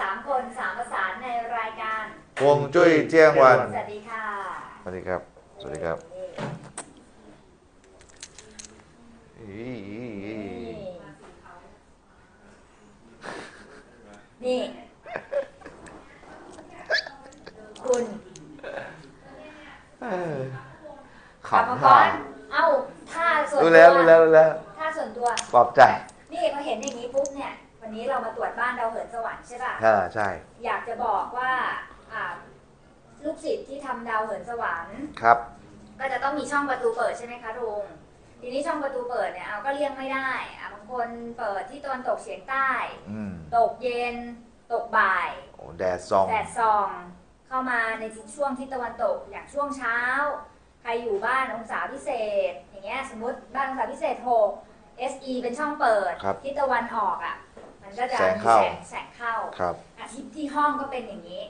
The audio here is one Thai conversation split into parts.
สามคนสามประสานในรายการฮวงจุ้ยเที่ยงวัน สวัสดีค่ะ สวัสดีครับ สวัสดีครับอี๋นี่ คุณเอ้ยกรรมขำกท่ารเอ้าท่าส่วนรู้ตัวแล้วรู้แล้วรู้แล้วท่าส่วนตัว ปลอบใจ วันนี้เรามาตรวจบ้านดาวเหินสวรรค์ใช่ป่ะอ่าใช่ อยากจะบอกว่าอ่าลูกศิษย์ที่ทำดาวเหินสวรรค์ ครับ ก็จะต้องมีช่องประตูเปิดใช่ไหมคะลุงทีนี้ช่องประตูเปิดเนี่ยเอาก็เลี่ยงไม่ได้อะบางคนเปิดที่ตะวันตกเฉียงใต้ อืมตกเย็น ตกบ่ายโอ้แดดส่อง แดดส่อง เข้ามาในช่วงที่ตะวันตกอย่างช่วงเช้า ใครอยู่บ้านองศาพิเศษ อย่างเงี้ยสมมติบ้านองศาพิเศษ6 SE เป็นช่องเปิดครับ ที่ตะวันออกอะ มันก็จะแสงมีเข้าแสงแสงเข้าครับ อาทิตย์ที่ห้องก็เป็นอย่างนี้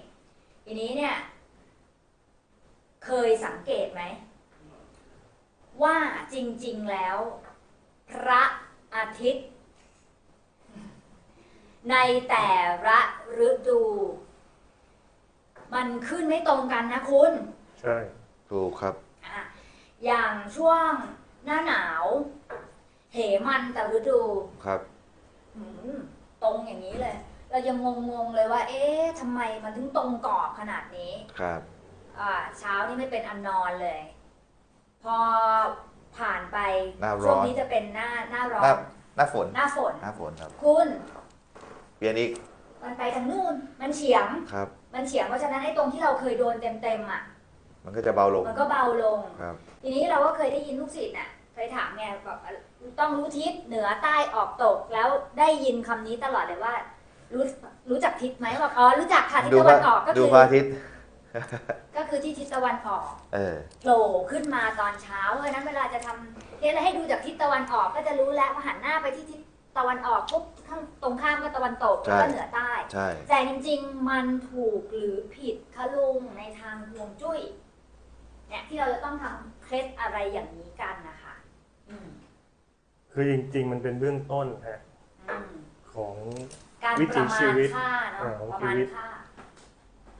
ทีนี้เนี่ย เคยสังเกตไหม ว่าจริง ๆแล้ว พระอาทิตย์ ในแต่ละฤดู มันขึ้นไม่ตรงกันนะคุณ ใช่ ถูกครับ อะอย่างช่วงหน้าหนาว เหมันแต่ฤดูครับ หืม ตรงอย่างนี้เลย เรายังงงๆเลยว่า เอ๊ะทำไมมันถึงตรงกรอบขนาดนี้ ครับ อ่าเช้านี่ไม่เป็นอันนอนเลย พอผ่านไปหน้าร้อน ช่วงนี้จะเป็นหน้าหน้าร้อหน้านหน้าฝนหน้าฝน หน้าฝนครับ คุณเปลี่ยนอีกมันไปทางนู่น มันเฉียง ครับ มันเฉียงเพราะฉะนั้นไอ้ตรงที่เราเคยโดนเต็มๆอะมันก็จะเบาลงมันก็เบาลง ครับ ทีนี้เราก็เคยได้ยินลูกศิษย์น่ะเค ยถามไงแบบต้องรู้ทิศเหนือใต้ออกตกแล้วได้ยินคำนี้ตลอดเลยว่า รู้รู้จักทิศไหมบอกอ๋อรู้จักค่ะทิศดูตะพวัระนออกก็ดูคือพระอาทิตย์ก็คือที่ทิศตะวันออกเออโผล่ขึ้นมาตอนเช้าเพราะฉะนั้นเวลาจะทำเทศให้ดูจากทิศตะวันออกก็จะรู้แล้วว่าหันหน้าไปที่ทิศตะวันออกปุ๊บข้างตรงข้ามก็ตะวันตกใช่แล้วก็เหนือใต้ใช่แต่จริงๆ มันถูกหรือผิดคะลุงในทางฮวงจุ้ยเนี่ยที่เราจะต้องทำเคล็ดอะไรอย่างนี้กันนะคะอืม คือจริง ๆ มันเป็นเบื้องต้นฮะอืมของการวิปถีระมาชีณวิตค่าเนาะอ่าของประชีมาณวิตค่า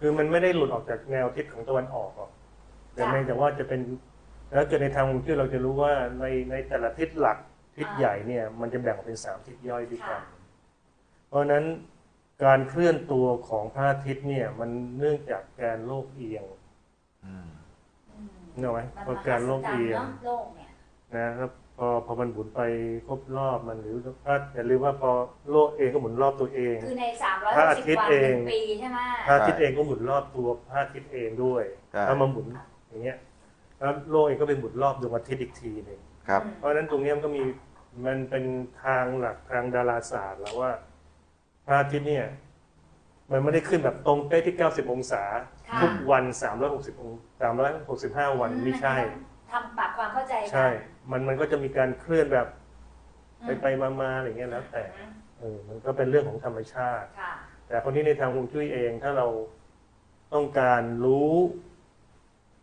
คือมันไม่ได้หลุดออกจากแนวทิศของตะวันออกหรอกแต่จ้ะเพียงแต่ว่าจะเป็นแล้วเกิดในทางฮวงจุ้ยเราจะรู้ว่าในในแต่ละทิศหลักทิศใหญ่เนี่ย มันจะแบ่งออกเป็นสามทิศย่อยด้วยกัค่ะนเพราะฉะนั้นการเคลื่อนตัวของพระอาทิตย์เนี่ย มันเนื่องจากการโลกเอียงอืมอืมเนกอะไหมมันเพราะการโลกเอียงมหัศจรรย์เนอะโลก เนี่ยนะครับพอพอมันหมุนไปครบรอบมันหรือว่าอย่าลืมว่าพอโลกเองก็หมุนรอบตัวเอง คือในพระอา360ทิตย์วันเอหงนึ่งปีใช่ไหมพระอาทิตย์เองก็หมุนรอบตัวพระอาทิตย์เองด้วยใช่ถ้ามาหมุนอย่างเงี้ยแล้วโลกเองก็เป็นหมุนรอบดวงอาทิตย์อีกทีหนึ่งครับอืมเพราะฉะนั้นตรงเนี้ยมันก็มีมันเป็นทางหลักทางดาราศาสตร์แล้วว่าพระอาทิตย์เนี่ย มันไม่ได้ขึ้นแบบตรงเป๊ะที่ 90 องศา ค่ะทุกวัน 360อง365 วันไม่ใช่ ทำปรับ ความเข้าใจกันใช่มันมันก็จะมีการเคลื่อนแบบอืไปมไปมามาอะไรเงี้ยแล้วแต่อืมเออมันก็เป็นเรื่องของธรรมชาติ ค่ะแต่คนที่ในทางฮวงจุ้ยเองถ้าเราต้องการรู้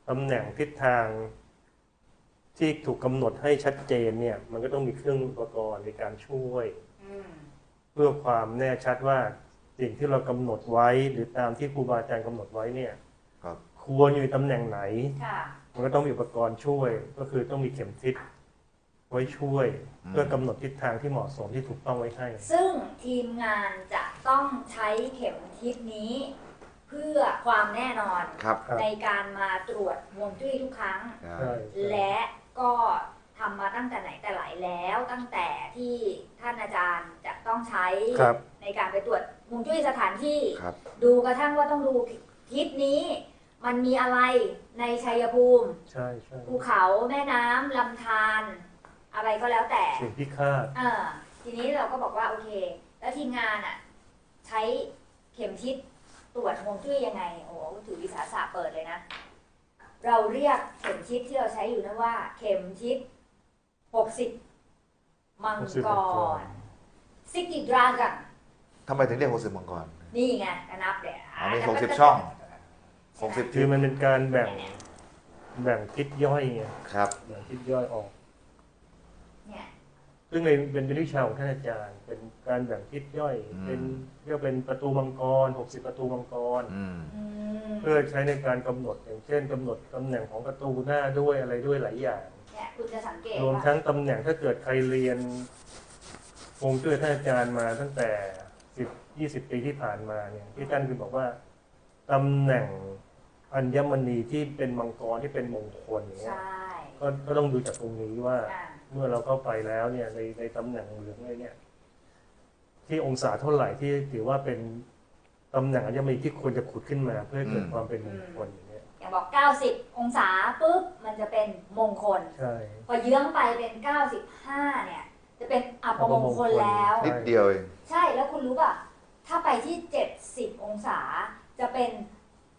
ตำแหน่งทิศทาง ที่ถูกกำหนดให้ชัดเจนเนี่ย มันก็ต้องมีเครื่องอุปกรณ์ในการช่วย อืมเพื่อความแน่ชัดว่าสิ่งที่เรากำหนดไว้ หรือตามที่ครูบาอาจารย์กำหนดไว้เนี่ย ครับควรอยู่ในตำแหน่งไหน ค่ะมันก็ต้องมีอุปกรณ์ช่วย ก็คือต้องมีเข็มทิศไว้ช่วยอืมเพื่อกำหนดทิศทางที่เหมาะสมที่ถูกต้องไว้ให้ ซึ่งทีมงานจะต้องใช้เข็มทิศนี้ เพื่อความแน่นอนครับครับในการมาตรวจฮวงจุ้ยทุกครั้งใช่ใช่และก็ทำมาตั้งแต่ไหนแต่ไหลแล้วตั้งแต่ที่ท่านอาจารย์จะต้องใช้ ครับ ในการไปตรวจฮวงจุ้ยสถานที่ ครับ ดูกระทั่งว่าต้องดู ทิศนี้มันมีอะไรในชัยภูมิ ใช่ใช่ภูเขาแม่น้ำลำธารอะไรก็แล้วแต่ สิ่งที่คาดเออทีนี้เราก็บอกว่าโอเค แล้วทีมงานอะ ใช้เข็มทิศตรวจฮวงจุ้ยยังไง โอ้โหถือวิสาสะเปิดเลยนะ เราเรียกเข็มทิศที่เราใช้อยู่นั้นว่า เข็มทิศหกสิบมังกรซิกิดรากันทำไมถึงเรียกหกสิบมังกรนี่ไงก็นับเลยอันนี้60 ช่อง หกสิบคือมันเป็นการแบ่งแบ่งทิศย่อยไงครับ แบ่งทิศย่อยออก เนี่ยซึ่งในเป็นเป็นวิชาของท่านอาจารย์ เป็นการแบ่งทิศย่อย อืม เป็นเรียกว่าเป็นประตูมังกร 60 ประตูมังกร อืม อืมเพื่อใช้ในการกำหนดอย่างเช่นกำหนดตำแหน่งของประตูหน้าด้วยอะไรด้วยหลายอย่าง เนี่ยคุณจะสังเกตรวมว่าทั้งตำแหน่งถ้าเกิดใครเรียนฮวงจุ้ยท่านอาจารย์มาตั้งแต่สิบยี่สิบปีที่ผ่านมาเนี่ยที่ท่านคือบอกว่าตำแหน่ง อัญมณีที่เป็นมังกรที่เป็นมงคลอย่างเงี้ใช่ยก็ก็ต้องดูจากตรงนี้ว่า อะเมื่อเราเข้าไปแล้วเนี่ยในในตำแหน่งเหลืองเลยเนี่ย ที่องศาเท่าไหร่ที่ถือว่าเป็นตำแหน่งอัญมณีที่ควรจะขุดขึ้นมา เพื่อให้เกิดอืมความเป็นมงคลอย่างเงี้ยอย่างบอก 90 องศาปุ๊บ มันจะเป็นมงคล ใช่ พอเยื้องไปเป็น 95 เนี่ย จะเป็นอัปมงคลแล้ว นิดเดียวเอง ใช่แล้วคุณรู้ป่ะ ถ้าไปที่ 70 องศาจะเป็น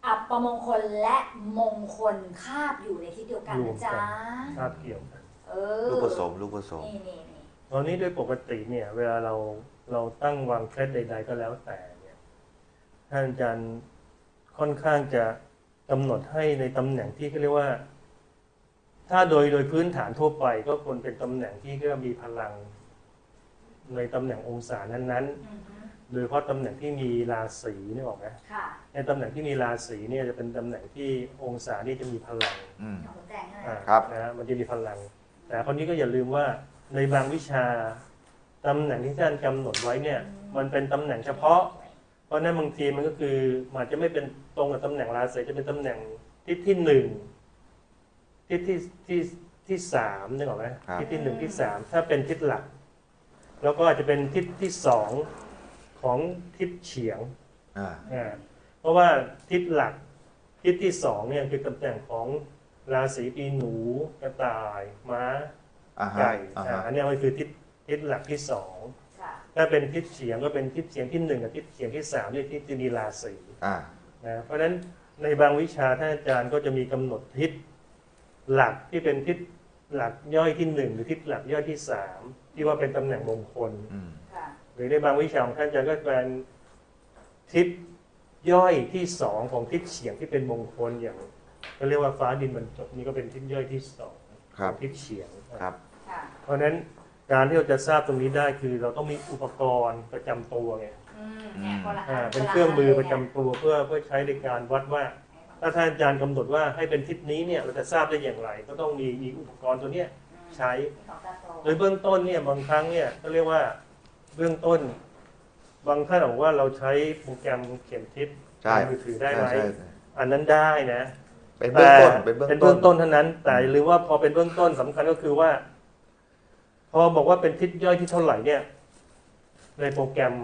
อัปมงคลและมงคลคาบอยู่ในที่เดียวกันนะจ๊ะคาบเกี่ยวกันเออลูกผสมลูกผสมนี่นี่นี่ตอนนี้โดยปกติเนี่ย เวลาเราเราตั้งวางเคล็ดใด ๆ ก็แล้วแต่เนี่ยท่านอาจารย์ค่อนข้างจะกำหนดให้ในตำแหน่งที่เขาเรียกว่า ถ้าโดยโดยพื้นฐานทั่วไปก็ควรเป็นตำแหน่งที่ก็มีพลัง ในตำแหน่งองศานั้นอือฮึๆ โดยเฉพาะตำแหน่งที่มีราศีนี่ออกไหมค่ะในตำแหน่งที่มีราศีเนี่ยจะเป็นตำแหน่งที่องศานี่จะมีพลังอืมของคุณแต่งใช่ไหมอ่าครับ นะฮะมันจะมีพลัง แต่คนนี้ก็อย่าลืมว่าในบางวิชาตำแหน่งที่ท่านกำหนดไว้เนี่ย มันเป็นตำแหน่งเฉพาะ เพราะฉะนั้นบางทีมันก็คือมันจะไม่เป็นตรงกับตำแหน่งราศีจะเป็นตำแหน่งทิศที่หนึ่งทิศที่ที่ที่สามนึกออกไหมครับ ทิศที่หนึ่งที่สามถ้าเป็นทิศหลัก แล้วก็อาจจะเป็นทิศที่สอง ของทิศเฉียงอ่าอ่าเพราะว่าทิศหลักทิศที่สองเนี่ยคือตำแหน่งของราศีปีหนูกระต่ายม้าอ่าฮะไก่อ่าอ่าฮะอันเนี้ยมันคือทิศทิศหลักที่สองค่ะถ้าเป็นทิศเฉียงก็เป็นทิศเฉียงที่หนึ่งกับทิศเฉียงที่สามเนี่ยที่จะมีราศีอ่านะเพราะฉะนั้นในบางวิชาท่านอาจารย์ก็จะมีกำหนดทิศหลักที่เป็นทิศหลักย่อยที่หนึ่งหรือทิศหลักย่อยที่สามที่ว่าเป็นตำแหน่งมงคล อืมค่ะ หรือในบางวิชาของท่านอาจารย์ก็เป็นทิศย่อยที่สองของทิศเฉียงที่เป็นมงคลอย่างก็เรียกว่าฟ้าดินบรรจบนี่ก็เป็นทิศย่อยที่สองครับของทิศเฉียงครับค่ะเพราะฉะนั้นการที่เราจะทราบตรงนี้ได้คือเราต้องมีอุปกรณ์ประจำตัวไงอืมเนี่ยคนละอ่าอัเป็นคละเครื่องมือประจำนตัวเพื่อเพื่อใช้ในการวัดว่า ถ้าท่านอาจารย์กำหนดว่าให้เป็นทิศนี้เนี่ยเราจะทราบได้อย่างไร ก็ต้องมีมีอุปกรณ์ตัวเนี้ยอืมใช้ของตาโตโดยเบื้องต้นเนี่ยบางครั้งเนี่ยก็เรียกว่า เบื้องต้น บางท่านบอกว่าเราใช้โปรแกรมเขียนทิศใช่ในมือถือได้ไหมใช่ใช่อันนั้นได้นะเป็นเบื้องต้นแต่เป็นเบื้องเป็นต้เบื้น องต้นเท่านั้น แต่หรือว่าพอเป็นเบื้องต้นสำคัญก็คือว่า พอบอกว่าเป็นทิศย่อยที่เท่าไหร่เนี่ย ในโปรแกรม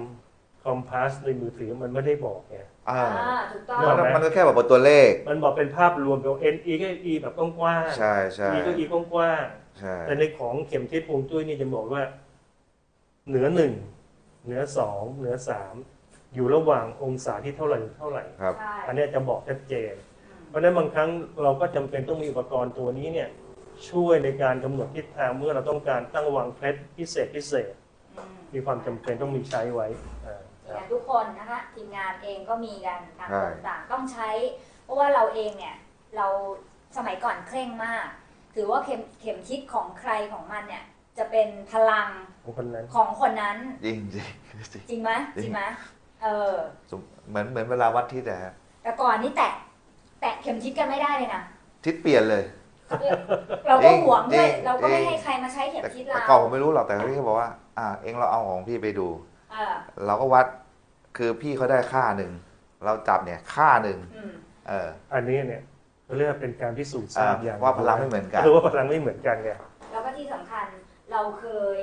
คอมพาสในมือถือมันไม่ได้บอกไง อ่าอ่าถูกต้องเนมันอะมันก็แค่แบบตัวเลข มันบอกเป็นภาพรวมเป็น N E ก็ E แบบกว้างๆใช่ใช่ E ก็ E กว้างใช่ๆแต่ในของเข็มทิศฮวงจุ้ยนี่จะบอกว่า เหนือหนึ่งเหนือสองเหนือสามอยู่ระหว่างองศาที่เท่าไหร่เท่าไหร่ ครับใช่อันเนี้ยจะบอกชัดเจนอืมเพราะฉะนั้นบางครั้งเราก็จำเป็นต้องมีอุปกรณ์ตัวนี้เนี่ยช่วยในการกำหนดทิศทางเมื่อเราต้องการตั้งวางเคล็ดพิเศษพิเศษอืมมีความจำเป็นต้องมีใช้ไว้อ่าคเนี่รับยทุกคนนะคะทีมงานเองก็มีกันต่างใช่คนต่างต้องใช้ เพราะว่าเราเองเนี่ยเราสมัยก่อนเคร่งมาก ถือว่าเข็มเข็มทิศของใครของมันเนี่ยจะเป็นพลัง ของคนนั้น ของคนนั้น จริงจริงจริงจริงไหมจริงจริงไหมเออสมเหมือนเหมือนเวลาวัดทิศแต่แต่ก่อนนี่แตะ แตะเข็มทิศกันไม่ได้เลยนะทิศเปลี่ยนเลย เราก็จริงหวงด้วยจริงเราก็ไม่จริงให้ใครมาใช้เข็มแต่ทิศแต่เราก่อนผมไม่รู้หรอกแต่พี่เขาบอกว่า อ่า เองเราเอาของพี่ไปดูเออเราก็วัดคือพี่เขาได้ค่าหนึ่งเราจับเนี่ยค่าหนึ่งอืมเออ อันนี้เนี่ยเขาเรียกว่าเป็นการพิสูจน์ทราบอ่าอย่างว่าพลังไม่เหมือนกันคือว่าพลังไม่เหมือนกันไงแล้วก็ที่สำคัญเราเคย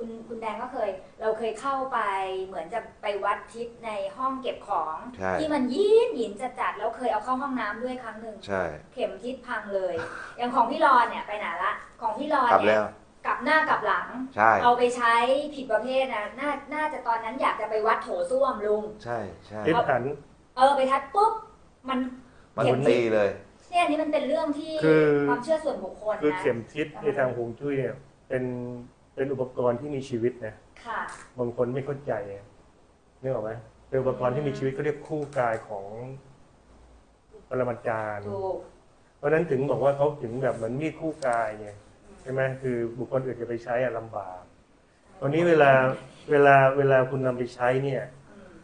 คุณคุณแดงก็เคย เราเคยเข้าไปเหมือนจะไปวัดทิศในห้องเก็บของ ใช่ ที่มันยีนหยินจัดจัดๆแล้วเคยเอาเข้าห้องน้ำด้วยครั้งหนึ่งใช่เข็มทิศพังเลย อย่างของพี่รอนเนี่ยไปไหนละ ของพี่รอนกลับเนี่แล้ยว กลับหน้ากลับหลัง ใช่ เอาไปใช้ผิดประเภทนะน่าน่าจะตอนนั้นอยากจะไปวัดโถส้วมลุง ใช่ใช่ทิศหัน เออไปทัดปุ๊บมันมันเข็มทิศตีเลย เนี่ยอันนี้มันเป็นเรื่องที่คือ ความเชื่อส่วนบุคคลคือนะ เข็มทิศในทางฮวงจุ้ยเนี่ยเป็น เป็นอุปกรณ์ที่มีชีวิตนะค่ะบางคนไม่เข้าใจนึกออกไหมเป็นอุปกรณ์ที่มีชีวิตเขาเรียกคู่กายของปรมาจารย์ถูกเพราะฉะนั้นถึงบอกว่าเขาถึงแบบเหมือนมีดคู่กายไงเช่ไหมคือบุคคลอื่นจะไปใช้อะลำบากตอนนี้เวลาเวลาเวลาคุณนำไปใช้เนี่ยอืม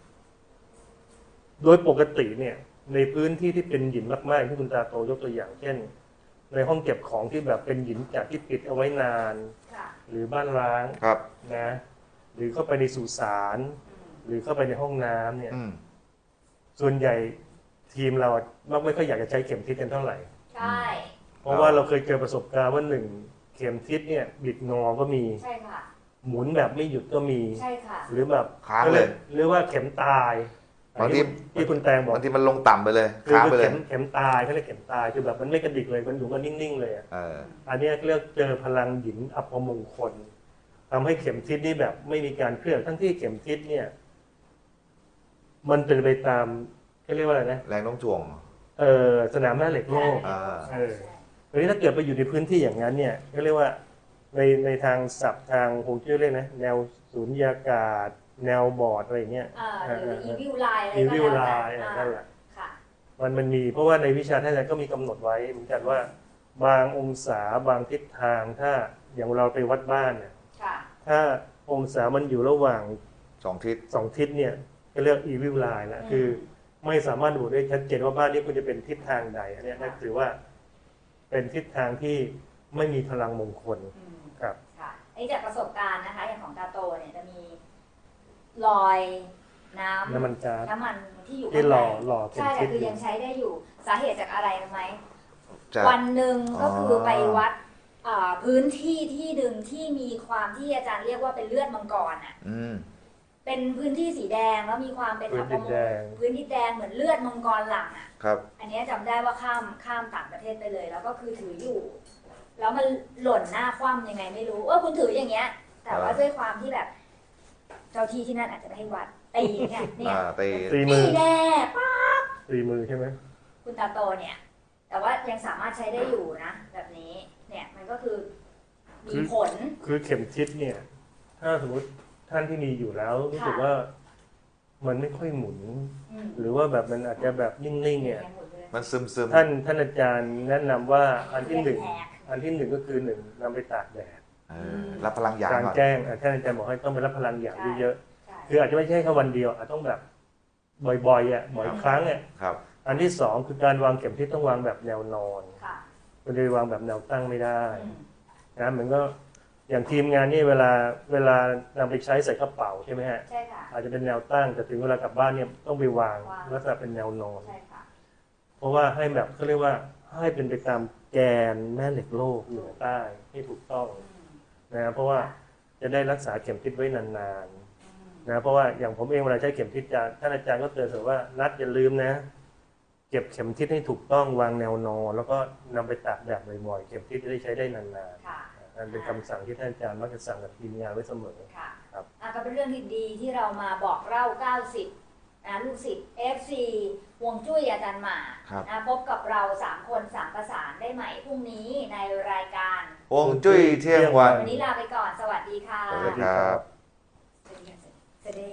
โดยปกติเนี่ย ในพื้นที่ที่เป็นหินมากๆที่คุณตาโตยกตัวอย่าง เช่น ในห้องเก็บของที่แบบเป็นหินจากที่ปิดเอาไว้นานค่ะ หรือบ้านร้างครับ นะ หรือเข้าไปในสุสานอืมหรือเข้าไปในห้องน้ำเนี่ย อืม ส่วนใหญ่ทีมเรามักไม่ค่อยอยากจะใช้เข็มทิศกันเท่าไหร่ ใช่ เพราะว่าเราเคยเจอประสบการณ์ว่าหนึ่งเข็มทิศเนี่ยบิดงอก็มี ใช่ค่ะ หมุนแบบไม่หยุดก็มี ใช่ค่ะ หรือแบบค้างเลย หรือว่าเข็มตาย บางทีที่คุณแตงบอกบางทีมันลงต่ำไปเลยคือค้างไปคือเลเข็ยมเข็มตายเขาเรียกเข็มตายคือแบบมันไม่กระดิกเลยมันอยู่ก็นิ่งๆเลยอะเอออันเนี้ยเรียกเจอพลังหยินอัปมงคลทำให้เข็มทิศนี่แบบไม่มีการเคลื่อนทั้งที่เข็มทิศเนี่ย มันเป็นไปตามเขาเรียกว่าอะไรนะแรงโน้มถ่วง เออสนามแม่เหล็กโลกอ่าใช่เออใช่ทีนี้ถ้าเกิดไปอยู่ในพื้นที่อย่างนั้น เนี่ยก็เรียกว่าในในทางศัพท์ทางฮวงจุ้ยเรียกนะแนวสูญญากาศ แนวบอร์ดอะไรอย่างเงี้ยอ่าหรือ evil line อะไรอีก็วิวแล้วไลแต่น์อ่านั่นแหละค่ะมันมันมีเพราะว่าในวิชาท่านอาจารย์ก็มีกำหนดไว้เหมือนกันว่า บางองศาบางทิศทางถ้าอย่างเราไปวัดบ้านเนี่ยค่ะถ้าองศามันอยู่ระหว่างสองทิศสองทิศเนี่ยก็เรียกอีวิวไลน์แล้วอืมคือไม่สามารถระบุได้ชัดเจนว่าบ้านนี้ควรจะเป็นทิศทางใดอันเนี้ยนั่นถือว่า เป็นทิศทางที่ไม่มีพลังมงคลอืมครับค่ะอันนี้จากประสบการณ์นะคะอย่างของตาโตเนี่ยจะมี รอยน้ำน้ำมันก๊าซน้ำมันที่อยู่ที่ข้างหในล่อหล่อเป็นใช่ทิแต่ศคืออยู่ ยังใช้ได้อยู่สาเหตุจากอะไรรู้ไหมจะวันหนึ่งก็คือออไปวัดอ่าพื้นที่ที่หนึ่งที่มีความที่อาจารย์เรียกว่าเป็นเลือดมังกรอะ อืม เป็นพื้นที่สีแดงแล้วมีความเป็นพื้นดินแดง พื้นที่แดงเหมือนเลือดมังกรหลั่งอะ ครับ อันเนี้ยจำได้ว่าข้ามข้ามต่างประเทศไปเลย แล้วก็คือถืออยู่ แล้วมันหล่นหน้าคว่ำยังไงไม่รู้เออคุณถืออย่างเงี้ย แต่ว่าอ่า ด้วยความที่แบบ เจ้าที่ที่นั่นอาจจะไม่ให้วัดตีเนี่ยเนี่ยอ่าตีตีมืตีอแน่ป้าตีมือใช่ไหมคุณตาโตเนี่ย แต่ว่ายังสามารถใช้ได้อยู่นะ แบบนี้เนี่ยมันก็คือมีผลคือเข็มทิศเนี่ย ถ้าสมมติท่านที่มีอยู่แล้วรู้สึกค่ะว่ามันไม่ค่อยหมุนอืมหรือว่าแบบมันอาจจะแบบนิ่งๆเนี่ยยังหมดเลยมันซึมซึมท่านท่านอาจารย์แนะนำว่าอันที่หนึ่งแหกอันที่หนึ่งก็คือหนึ่งนำไปตากแดดเออ รับพลังหยางกลางก่อนแจ้งอะท่านอาจารย์บอกให้ต้องไปรับพลังอย่างเยอะใช่ๆคืออาจจะไม่ใช่แค่วันเดียวอาจต้องแบบบ่อยๆอะบ่อยครั้งอะครับ อันที่สองคือการวางเข็มทิศต้องวางแบบแนวนอนค่ะมันจะวางแบบแนวตั้งไม่ได้อืมนะเหมือนก็อย่างทีมงานนี่เวลาเวลานำไปใช้ใส่กระเป๋าใช่ไหมฮะใช่ค่ะอาจจะเป็นแนวตั้งแต่ถึงเวลากลับบ้านเนี่ยต้องไปวางวางลักษณะเป็นแนวนอนใช่ค่ะเพราะว่าให้แบบเขาเรียกว่าให้เป็นไปตามแกนแม่เหล็กโลกเหนือใต้ให้ถูกต้องอืม นะเพราะว่าจะได้รักษาเข็มทิศไว้นานอืมๆนะเพราะว่าอย่างผมเองเวลาใช้เข็มทิศอาจารย์ท่านอาจารย์ก็เตือนเสมอว่านัดอย่าลืมนะ เก็บเข็มทิศให้ถูกต้องวางแนวนอน แล้วก็นำไปตากแดดบ่อยๆเข็มทิศจะได้ใช้ได้นานค่ะๆนั่นเป็นคำสั่งที่ท่านอาจารย์มักจะสั่งกับทีมงานไว้เสมอค่ะครับอะก็เป็นเรื่องที่ดีที่เรามาบอกเล่า 90นะลูกศิษย์ FC ห่วงจุ้ยอาจารย์หมาครับนะพบกับเรา 3 คนสามประสานได้ใหม่พรุ่งนี้ในรายการฮ วงจุ้ยเที่ยงวัน วันนี้ลาไปก่อน สวัสดีค่ะ สวัสดีครับ สวัสดีค่ะสวัสดี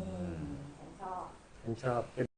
นี่ฉันชอบผมชอบ